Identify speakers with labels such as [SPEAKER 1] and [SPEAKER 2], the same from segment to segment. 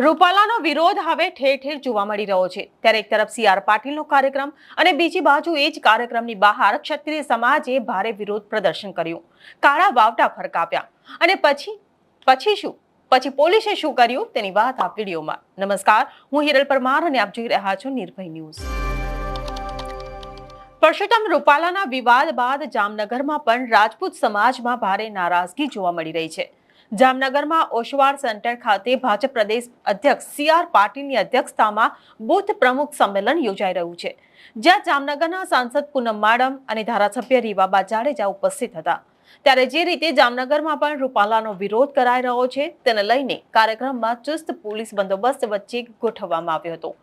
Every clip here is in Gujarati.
[SPEAKER 1] રૂપાલાનો વિરોધ હવે ઠેર ઠેર જોવા મળી રહ્યો છે. ત્યારે એક તરફ સી આર પાટીલનો કાર્યક્રમ અને બીજી બાજુ એ જ કાર્યક્રમની બહાર ક્ષત્રિય સમાજે ભારે વિરોધ પ્રદર્શન કર્યું. કાળા વાવટા ફરકાવ્યા. અને પછી પછી શું? પછી પોલીસે શું કર્યું? તેની વાત આ વિડીયોમાં. નમસ્કાર, હું હિરલ પરમાર અને આપ જોઈ રહ્યા છો નિર્ભય ન્યૂઝ. પરસોત્તમ રૂપાલાના વિવાદ બાદ જામનગરમાં પણ રાજપૂત સમાજમાં ભારે નારાજગી જોવા મળી રહી છે. જામનગરમાં ઓશવાર સેન્ટર ખાતે ભાજપ પ્રદેશ અધ્યક્ષ સી આર પાટીલની અધ્યક્ષતામાં બુથ પ્રમુખ સંમેલન યોજાઈ રહ્યું છે. જ્યાં જામનગરના સાંસદ પૂનમ માડમ અને ધારાસભ્ય રીવાબા જાડેજા ઉપસ્થિત હતા. ત્યારે જે રીતે જામનગરમાં પણ રૂપાલાનો વિરોધ કરાઈ રહ્યો છે, તેને લઈને કાર્યક્રમમાં ચુસ્ત પોલીસ બંદોબસ્ત વચ્ચે ગોઠવવામાં આવ્યો હતો.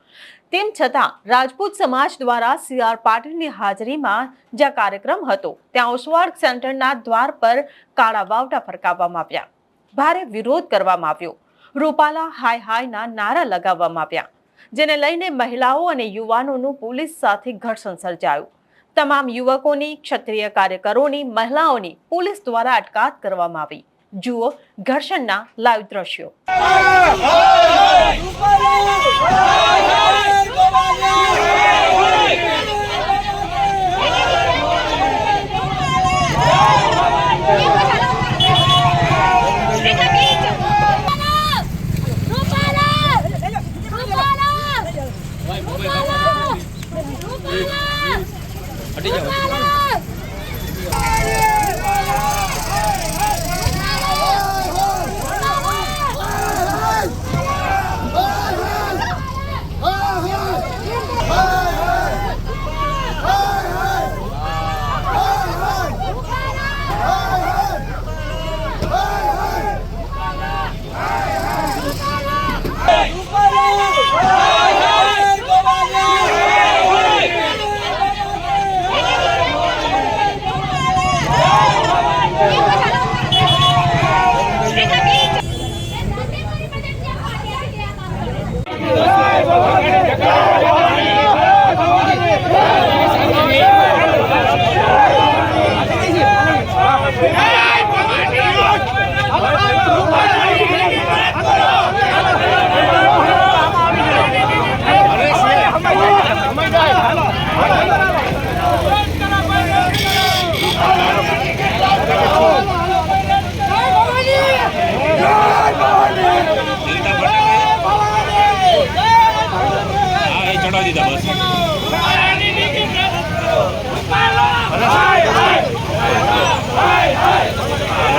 [SPEAKER 1] તેમ છતાં, રાજપૂત સમાજ દ્વારા સી આર પાટીલની હાજરીમાં જ્યાં કાર્યક્રમ હતો, ત્યાં ઓસવાર્ડ સેન્ટરના દ્વાર પર કાળા વાવટા ફરકાવવામાં આવ્યા. ભારે વિરોધ કરવામાં આવ્યો. રૂપાલા હાય હાયના નારા લગાવવામાં આવ્યા, જેને લઈને મહિલાઓ અને યુવાનોનું પોલીસ સાથે ઘર્ષણ સર્જાયું. તમામ યુવકોની, ક્ષત્રિય કાર્યકરોની, મહિલાઓની પોલીસ દ્વારા અટકાત કરવામાં આવી. જુઓ ઘર્ષણના લાઈવ દ્રશ્યો.
[SPEAKER 2] હા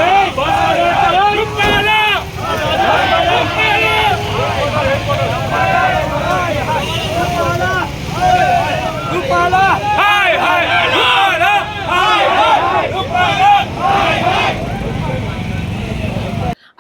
[SPEAKER 2] એ